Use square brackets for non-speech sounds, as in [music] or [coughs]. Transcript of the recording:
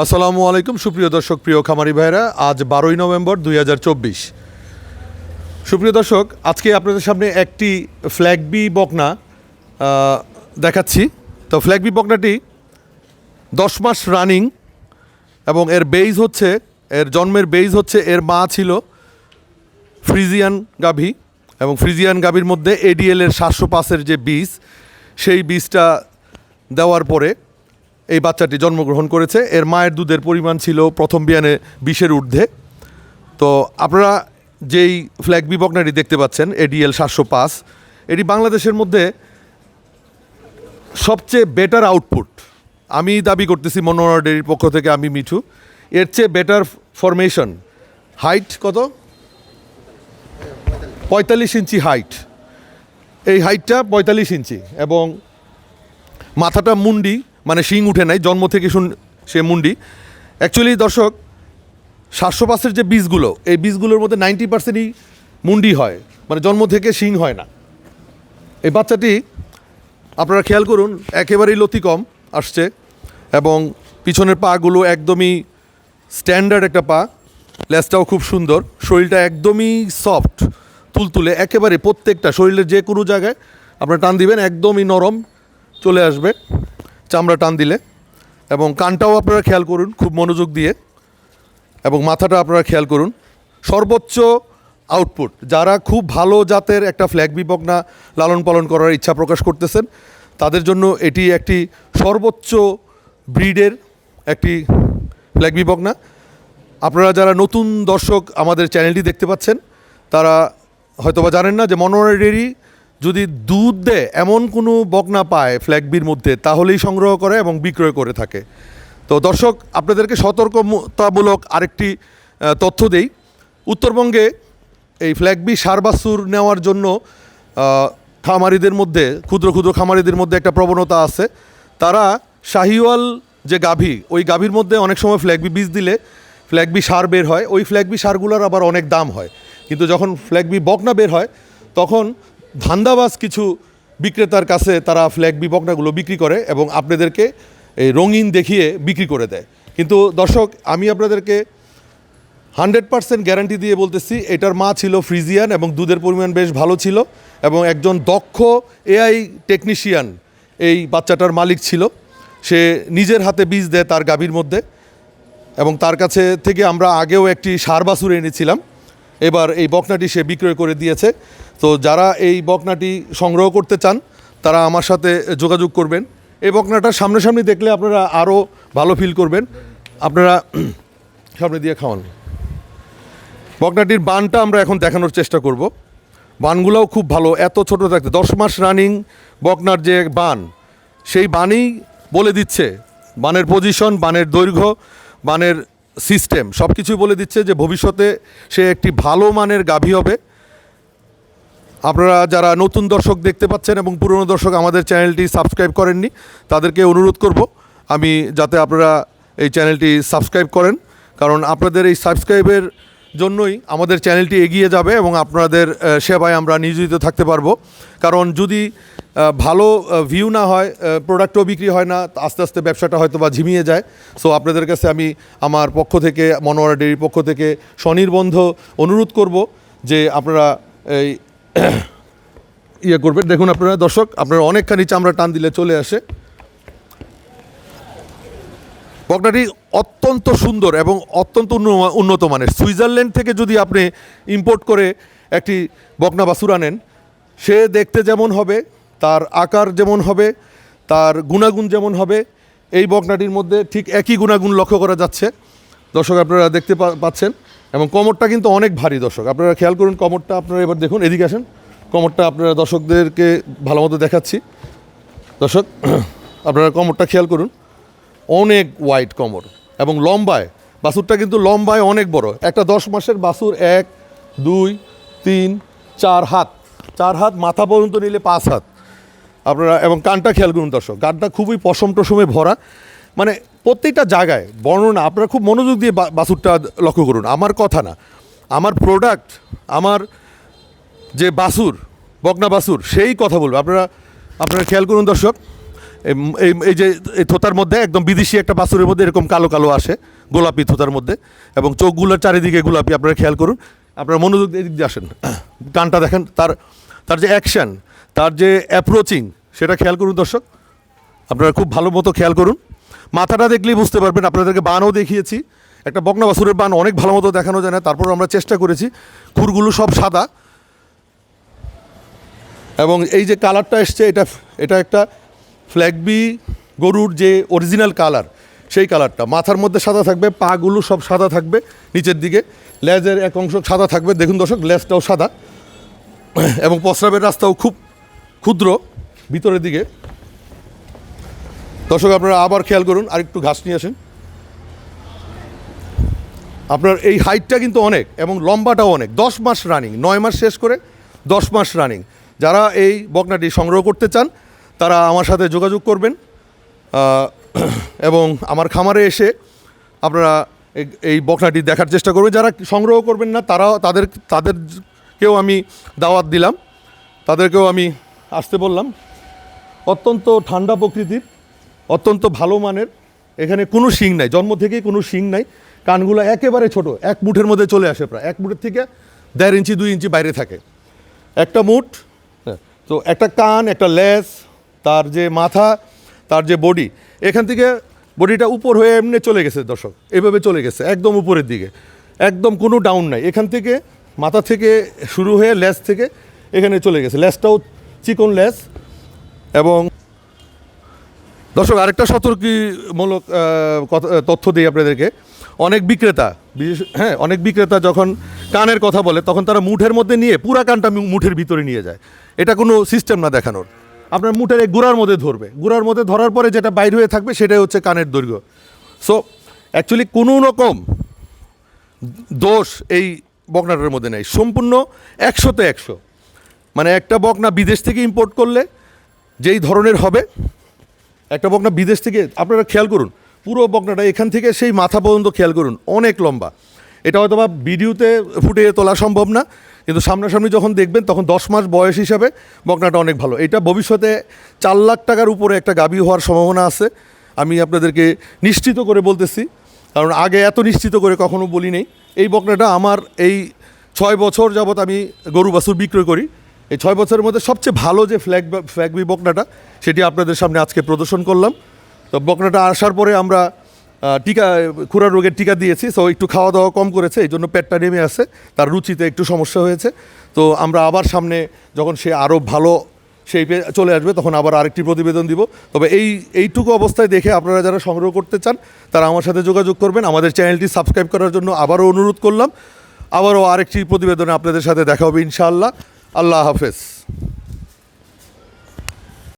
আসসালামু আলাইকুম, সুপ্রিয় দর্শক, প্রিয় খামারি ভাইরা আজ বারোই নভেম্বর দুই হাজার চব্বিশ। সুপ্রিয় দর্শক, আজকে আপনাদের সামনে একটি ফ্ল্যাগবি বকনা দেখাচ্ছি। তো ফ্ল্যাগবি বকনাটি দশ মাস রানিং এবং এর বেইজ হচ্ছে, এর জন্মের বেইজ হচ্ছে, এর মা ছিল ফ্রিজিয়ান গাভী এবং ফ্রিজিয়ান গাভীর মধ্যে এডিএল এর সাতশো পাসের যে বীজ, সেই বীজটা দেওয়ার পরে এই বাচ্চাটি জন্মগ্রহণ করেছে। এর মায়ের দুধের পরিমাণ ছিল প্রথম বিয়ানে বিশের ঊর্ধ্বে। তো আপনারা যেই ফ্ল্যাগ বিবকনাটি দেখতে পাচ্ছেন এডিএল সাতশো পাঁচ, এটি বাংলাদেশের মধ্যে সবচেয়ে বেটার আউটপুট আমি দাবি করতেছি মনোহর ডেরির পক্ষ থেকে, আমি মিঠু। এর চেয়ে বেটার ফরমেশন হাইট কত? পঁয়তাল্লিশ ইঞ্চি হাইট এই হাইটটা পঁয়তাল্লিশ ইঞ্চি এবং মাথাটা মুন্ডি। মানে শিং উঠে নাই, জন্ম থেকে শুন, সে মুন্ডি। অ্যাকচুয়ালি দর্শক, সাতশো যে বীজগুলো, এই বীজগুলোর মধ্যে নাইনটি পার্সেন্টই মুন্ডি হয় মানে জন্ম থেকে শিং হয় না। এই বাচ্চাটি, আপনারা খেয়াল করুন, একেবারেই লতি কম আসছে এবং পিছনের পাগুলো একদমই স্ট্যান্ডার্ড একটা পা লেজটাও খুব সুন্দর, শরীরটা একদমই সফট, তুলতুলে, একেবারে প্রত্যেকটা, শরীরের যে কোনো জায়গায়, আপনারা টান দিবেন, একদমই নরম চলে আসবে। চামড়া টান দিলে এবং কানটাও আপনারা খেয়াল করুন খুব মনোযোগ দিয়ে এবং মাথাটা আপনারা খেয়াল করুন। সর্বোচ্চ আউটপুট যারা খুব ভালো জাতের একটা ফ্ল্যাগ বিপগ্না লালন পালন করার ইচ্ছা প্রকাশ করতেছেন, তাদের জন্য এটি একটি সর্বোচ্চ ব্রিডের একটি ফ্ল্যাগ বিপগ্না আপনারা যারা নতুন দর্শক আমাদের চ্যানেলটি দেখতে পাচ্ছেন, তারা হয়তোবা জানেন না যে মনোহর ডেরি যদি দুধ দেয়, এমন কোনো বকনা পায় ফ্ল্যাগবির মধ্যে, তাহলেই সংগ্রহ করে এবং বিক্রয় করে থাকে। তো দর্শক, আপনাদেরকে সতর্কতামূলক আরেকটি তথ্য দেই। উত্তরবঙ্গে এই ফ্ল্যাগবি সারবাসুর নেওয়ার জন্য খামারিদের মধ্যে, ক্ষুদ্র ক্ষুদ্র খামারিদের মধ্যে একটা প্রবণতা আছে। তারা শাহিওয়াল যে গাভী, ওই গাভীর মধ্যে অনেক সময় ফ্ল্যাগবি বীজ দিলে ফ্ল্যাগবি সার বের হয়। ওই ফ্ল্যাগবি সারগুলোর আবার অনেক দাম হয়। কিন্তু যখন ফ্ল্যাগবি বকনা বের হয়, তখন ধান্দাবাজ কিছু বিক্রেতার কাছে তারা ফ্ল্যাগ বকনাগুলো বিক্রি করে এবং আপনাদেরকে এই রঙিন দেখিয়ে বিক্রি করে দেয়। কিন্তু দর্শক, আমি আপনাদেরকে হান্ড্রেড পার্সেন্ট গ্যারান্টি দিয়ে বলতেছি, এটার মা ছিল ফ্রিজিয়ান এবং দুধের পরিমাণ বেশ ভালো ছিল এবং একজন দক্ষ এআই টেকনিশিয়ান এই বাচ্চাটার মালিক ছিল। সে নিজের হাতে বীজ দেয় তার গাভীর মধ্যে এবং তার কাছে থেকে আমরা আগেও একটি সার বাছুর এনেছিলাম। এবার এই বকনাটি সে বিক্রয় করে দিয়েছে। তো যারা এই বকনাটি সংগ্রহ করতে চান, তারা আমার সাথে যোগাযোগ করবেন। এই বকনাটা সামনাসামনি দেখলে আপনারা আরও ভালো ফিল করবেন। আপনারা [clears throat] সামনে দিয়ে খাওয়ান। বকনাটির বানটা আমরা এখন দেখানোর চেষ্টা করব। বানগুলোও খুব ভালো, এত ছোট থাকতে। দশ মাস রানিং বকনার যে বান, সেই বানই বলে দিচ্ছে, বানের পজিশন বানের দৈর্ঘ্য, বানের সিস্টেম সব কিছুই বলে দিচ্ছে যে ভবিষ্যতে সে একটি ভালো মানের গাভী হবে। আপনারা যারা নতুন দর্শক দেখতে পাচ্ছেন এবং পুরনো দর্শক আমাদের চ্যানেলটি সাবস্ক্রাইব করেননি, তাদেরকে অনুরোধ করব, আমি যাতে আপনারা এই চ্যানেলটি সাবস্ক্রাইব করেন। কারণ আপনাদের এই সাবস্ক্রাইবের জন্যই আমাদের চ্যানেলটি এগিয়ে যাবে এবং আপনাদের সেবায় আমরা নিয়োজিত থাকতে পারব। কারণ যদি ভালো ভিউ না হয় প্রোডাক্টও বিক্রি হয় না, আস্তে আস্তে ব্যবসাটা হয়তো বা ঝিমিয়ে যায়। সো আপনাদের কাছে আমি আমার পক্ষ থেকে, মনোয়ারা ডেরির পক্ষ থেকে স্বনির্বন্ধ অনুরোধ করব যে আপনারা এই [coughs] ইয়ে করবেন। দেখুন আপনারা, দর্শক, আপনারা অনেকখানি চামড়া টান দিলে চলে আসে। বকনাটি অত্যন্ত সুন্দর এবং অত্যন্ত উন্ন- উন্নত মানের। সুইজারল্যান্ড থেকে যদি আপনি ইম্পোর্ট করে একটি বকনা বাছুর আনেন, সে দেখতে যেমন হবে তার আকার যেমন হবে, তার গুণাগুণ যেমন হবে, এই বকনাটির মধ্যে ঠিক একই গুণাগুণ লক্ষ্য করা যাচ্ছে। দর্শক, আপনারা দেখতে পাচ্ছেন, এবং কমরটা কিন্তু অনেক ভারী দর্শক। আপনারা খেয়াল করুন, কমরটা আপনারা এবার দেখুন, এদিকে আসেন। কমরটা আপনারা দর্শকদেরকে ভালো মতো দেখাচ্ছি। দর্শক, [clears throat] আপনারা কমরটা খেয়াল করুন, অনেক হোয়াইট কমর, এবং লম্বায়, বাসুরটা কিন্তু লম্বায় অনেক বড়। একটা দশ মাসের বাসুর এক, দুই, তিন, চার হাত। চার হাত মাথা পর্যন্ত নিলে পাঁচ হাত। আপনারা এবং কানটা খেয়াল করুন দর্শক কানটা খুবই পশম টসমে ভরা। মানে প্রত্যেকটা জায়গায়, বর্ণনা, আপনারা খুব মনোযোগ দিয়ে বা- বাছুরটা লক্ষ্য করুন। আমার কথা না, আমার প্রোডাক্ট আমার যে বাসুর, বকনা বাসুর, সেই কথা বলবে। আপনারা আপনারা খেয়াল করুন দর্শক, এই এই যে, এই থোতার মধ্যে একদম বিদেশি একটা বাসুরের মধ্যে এরকম কালো কালো আসে, গোলাপি থোতার মধ্যে এবং চোখগুলোর চারিদিকে গোলাপি, আপনারা খেয়াল করুন। আপনারা মনোযোগ দিয়ে আসেন। [clears throat] কানটা দেখেন, তার তার যে অ্যাকশন তার যে অ্যাপ্রোচিং সেটা খেয়াল করুন দর্শক। আপনারা খুব ভালো মতো খেয়াল করুন। মাথাটা দেখলেই বুঝতে পারবেন, আপনাদেরকে বানও দেখিয়েছি। একটা বকনা বাছুরের বান অনেক ভালো মতো দেখানো যায় না তারপর আমরা চেষ্টা করেছি। খুরগুলো সব সাদা। এবং এই যে কালারটা এসছে, এটা এটা একটা ফ্ল্যাগবি গরুর যে অরিজিনাল কালার সেই কালারটা। মাথার মধ্যে সাদা থাকবে, পাগুলো সব সাদা থাকবে, নিচের দিকে। লেজের এক অংশ সাদা থাকবে। দেখুন দর্শক, লেজটাও সাদা। এবং প্রস্রাবের রাস্তাও খুব ক্ষুদ্র ভিতরের দিকে। দর্শক, আপনারা আবার খেয়াল করুন আর একটু ঘাস নিয়ে আসেন। আপনার এই হাইটটা কিন্তু অনেক এবং লম্বাটাও অনেক। দশ মাস রানিং, নয় মাস শেষ করে দশ মাস রানিং। যারা এই বকনাটি সংগ্রহ করতে চান, তারা আমার সাথে যোগাযোগ করবেন। এবং আমার খামারে এসে আপনারা এই- বকনাটি দেখার চেষ্টা করবেন। যারা সংগ্রহ করবেন না, তারাও, তাদের তাদেরকেও আমি দাওয়াত দিলাম। তাদেরকেও আমি আসতে বললাম অত্যন্ত ঠান্ডা প্রকৃতির অত্যন্ত ভালো মানের এখানে কোনো শিং নাই জন্ম থেকেই কোনো শিং নাই কানগুলো একেবারে ছোট এক মুঠের মধ্যে চলে আসে প্রায় এক মুঠের থেকে দেড় ইঞ্চি দুই ইঞ্চি বাইরে থাকে। একটা মুঠ হ্যাঁ, তো একটা কান একটা লেজ তার যে মাথা তার যে বডি এখান থেকে বডিটা উপর হয়ে এমনি চলে গেছে দর্শক এভাবে চলে গেছে একদম উপরের দিকে একদম কোনো ডাউন নাই এখান থেকে মাথা থেকে শুরু হয়ে লেজ থেকে এখানে চলে গেছে লেজটাও চিকন লেজ এবং দর্শক, আরেকটা সতর্কীমূলক তথ্য দিই আপনাদেরকে। অনেক বিক্রেতা, বিশেষ হ্যাঁ অনেক বিক্রেতা যখন কানের কথা বলে, তখন তারা মুঠের মধ্যে নিয়ে পুরা কানটা মুঠের ভিতরে নিয়ে যায়। এটা কোনো সিস্টেম না দেখানোর। আপনার মুঠের এই গুড়ার মধ্যে ধরবে। গুড়ার মধ্যে ধরার পরে যেটা বাইর হয়ে থাকবে, সেটাই হচ্ছে কানের দৈর্ঘ্য। সো অ্যাকচুয়ালি কোনো রকম দোষ এই বকনাটার মধ্যে নেই। সম্পূর্ণ একশোতে একশো। মানে একটা বকনা বিদেশ থেকে ইম্পোর্ট করলে যেই ধরনের হবে, একটা বকনা বিদেশ থেকে, আপনারা খেয়াল করুন, পুরো বকনাটা এখান থেকে সেই মাথা পর্যন্ত খেয়াল করুন, অনেক লম্বা। এটা হয়তো বা ভিডিওতে ফুটিয়ে তোলা সম্ভব না, কিন্তু সামনাসামনি যখন দেখবেন, তখন দশ মাস বয়স হিসাবে বকনাটা অনেক ভালো। এটা ভবিষ্যতে চার লাখ টাকার উপরে একটা গাবি হওয়ার সম্ভাবনা আছে, আমি আপনাদেরকে নিশ্চিত করে বলতেছি, কারণ আগে এত নিশ্চিত করে কখনো বলি নেই এই বকনাটা আমার এই ছয় বছর যাবত আমি গরু বাছুর বিক্রয় করি এই ছয় বছরের মধ্যে সবচেয়ে ভালো যে ফ্ল্যাগ ফ্ল্যাগবি বকনাটা, সেটি আপনাদের সামনে আজকে প্রদর্শন করলাম। তো বকনাটা আসার পরে আমরা টিকা, খুরা রোগের টিকা দিয়েছি সো একটু খাওয়া দাওয়া কম করেছে, এই জন্য পেটটা নেমে আসে, তার রুচিতে একটু সমস্যা হয়েছে। তো আমরা আবার সামনে যখন সে আরও ভালো সেই চলে আসবে, তখন আবার আরেকটি প্রতিবেদন দিব। তবে এই, এইটুকু অবস্থায় দেখে আপনারা যারা সংগ্রহ করতে চান, তারা আমার সাথে যোগাযোগ করবেন। আমাদের চ্যানেলটি সাবস্ক্রাইব করার জন্য আবারও অনুরোধ করলাম। আবারও আরেকটি প্রতিবেদনে আপনাদের সাথে দেখা হবে ইনশাআল্লাহ। আল্লাহ হাফেজ।